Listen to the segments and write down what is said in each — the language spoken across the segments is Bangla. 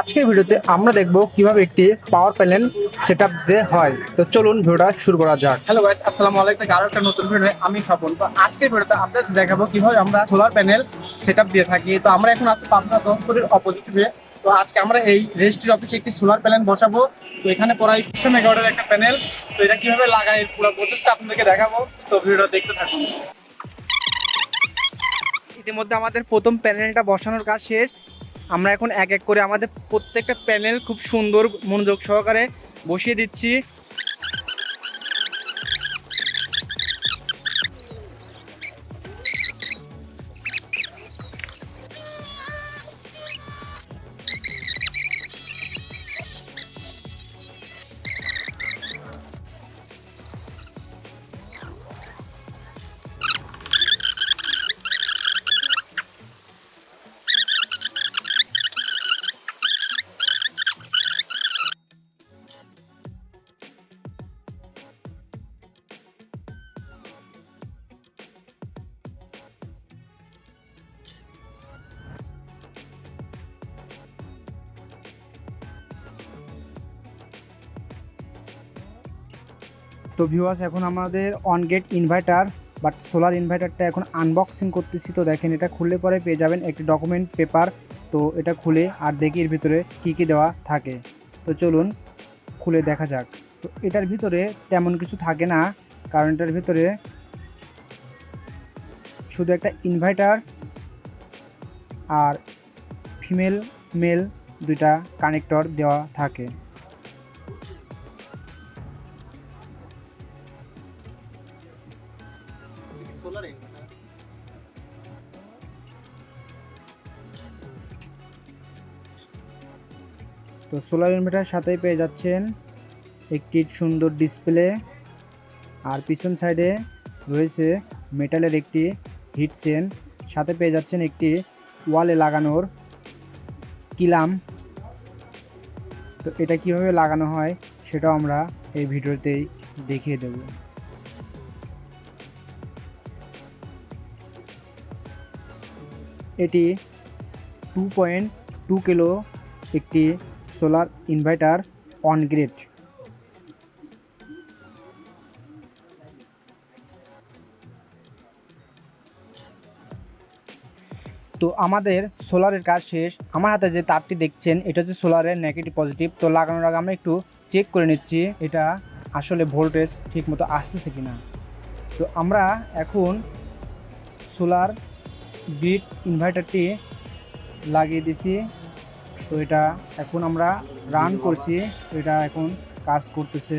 আজকের ভিডিওতে আমরা দেখব কীভাবে একটি পাওয়ার প্যানেল সেট আপ দিতে হয়। তো চলুন ভিডিওটা শুরু করা যাক। হ্যালো গাইস আসসালামু আলাইকুম। আরও একটা নতুন ভিডিও আমি স্বপন। তো আজকের ভিডিওতে আপনাদের দেখাবো কীভাবে আমরা সোলার প্যানেল সেট আপ দিয়ে থাকি। তো আমরা এখন আছি পাবনা দশপুরের অপোজিটে তো আজকে আমরা এই রেজিস্ট্রি অফিসে একটি সোলার প্যানেল বসাবো। তো এখানে প্রায় একশো মেগাওয়াটের একটা প্যানেল তো এটা কীভাবে লাগায় এর পুরো প্রসেসটা আপনাদেরকে দেখাবো। তো ভিডিওটা দেখতে থাকুন। ইতিমধ্যে আমাদের প্রথম প্যানেলটা বসানোর কাজ শেষ। আমরা এখন এক এক করে আমাদের প্রত্যেকটা প্যানেল খুব সুন্দর মনোযোগ সহকারে বসিয়ে দিচ্ছি। তো ভিউয়ার্স এখন আমাদের on grid inverter but solar ইনভার্টারটা এখন আনবক্সিং করতেছি, তো দেখেন এটা খুললে পরে পেয়ে যাবেন একটি ডকুমেন্ট পেপার তো এটা খুলে আর দেখি এর ভিতরে কী কী দেওয়া থাকে। তো চলুন খুলে দেখা যাক। তো এটার ভিতরে তেমন কিছু থাকে না, কারণ এটার ভিতরে শুধু একটা ইনভার্টার আর ফিমেল মেল দুইটা কানেক্টর দেওয়া থাকে। তো সোলার ইনভার্টার সাথেই পেয়ে যাচ্ছেন একটি সুন্দর ডিসপ্লে। আর পিছন সাইডে রয়েছে মেটালের একটি হিট চেন সাথে পেয়ে যাচ্ছেন একটি ওয়ালে লাগানোর কিলাম। তো এটা কীভাবে লাগানো হয় সেটাও আমরা এই ভিডিওতেই দেখিয়ে দেব। এটি টু পয়েন্ট টু কিলো একটি সোলার ইনভার্টার অন গ্রিড। তো আমাদের সোলারের কাজ শেষ। আমার হাতে যে তারটি দেখছেন, এটা হচ্ছে সোলারের নেগেটিভ পজিটিভ তো লাগানোর আগে আমরা একটু চেক করে নিচ্ছি, এটা আসলে ভোল্টেজ ঠিকমতো আসতেছে কিনা। তো আমরা এখন সোলার গ্রিড ইনভার্টারটি লাগিয়ে দিছি তো এটা এখন আমরা রান করছি তো এটা এখন কাজ করতেছে।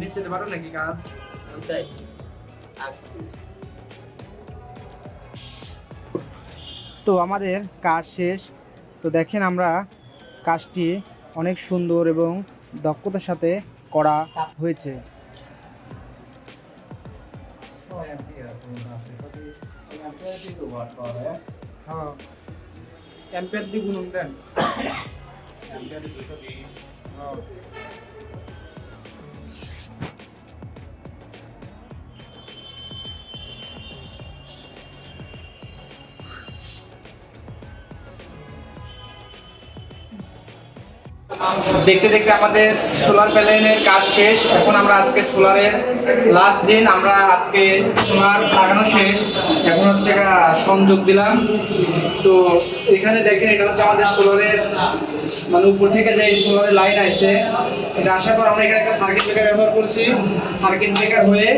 নিচে পারো নাকি কাজ ওটাই তো আমাদের কাজ শেষ। তো দেখেন আমরা কাজটি অনেক সুন্দর এবং দক্ষতার সাথে করা হয়েছে। হ্যাঁ। দেখতে দেখতে আমাদের সোলার প্যানেলের কাজ শেষ। এখন আমরা আজকে সোলারের লাস্ট দিন। আমরা আজকে সোলার লাগানো শেষ। এখন হচ্ছে সংযোগ দিলাম। তো এখানে দেখেন, এটা হচ্ছে আমাদের সোলারের মানে উপর থেকে যে সোলারের লাইন আছে এটা আসার পর আমরা এখানে একটা সার্কিট ব্রেকার ব্যবহার করছি। সার্কিট ব্রেকার হয়ে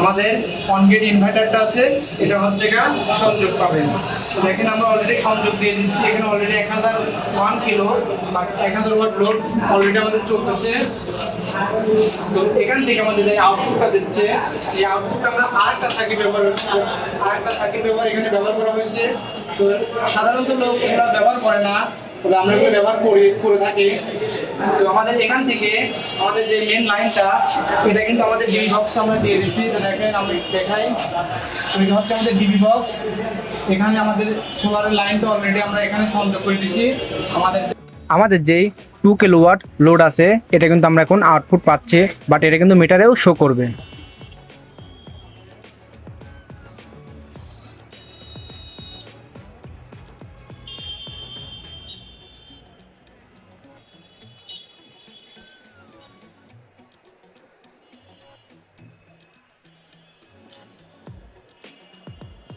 আমাদের অনগেট ইনভার্টারটা আছে। এটা হচ্ছে গা সংযোগ পাবেন। তো দেখেন আমরা অলরেডি সংযোগ দিয়ে দিচ্ছি। এখানে অলরেডি এক হাজার ওয়ান কিলো বা এক হাজার ওয়াট লোড অলরেডি আমাদের চলতেছে। তো এখান থেকে আমাদের যে আউটপুটটা দিচ্ছে, এই আউটপুটটা আমরা আরেকটা সার্কিট ব্যবহার আরেকটা সার্কিট ব্যবহার এখানে ব্যবহার করা হয়েছে। তো সাধারণত লোক এগুলো ব্যবহার করে না, তবে আমরা এগুলো ব্যবহার করি, করে থাকি। আমাদের এখান থেকে আমাদের যে মেন লাইনটা এটা কিন্তু আমাদের ডিবি বক্স আমরা দিয়ে দিচ্ছি। দেখাই। এটা হচ্ছে আমাদের ডিবি বক্স এখানে আমাদের সোলারের লাইনটা অলরেডি আমরা এখানে সংযোগ করে আমাদের আমাদের যেই টু কিলোওয়াট লোড আছে, এটা কিন্তু আমরা এখন আউটপুট পাচ্ছি বাট এটা কিন্তু মিটারেও শো করবে।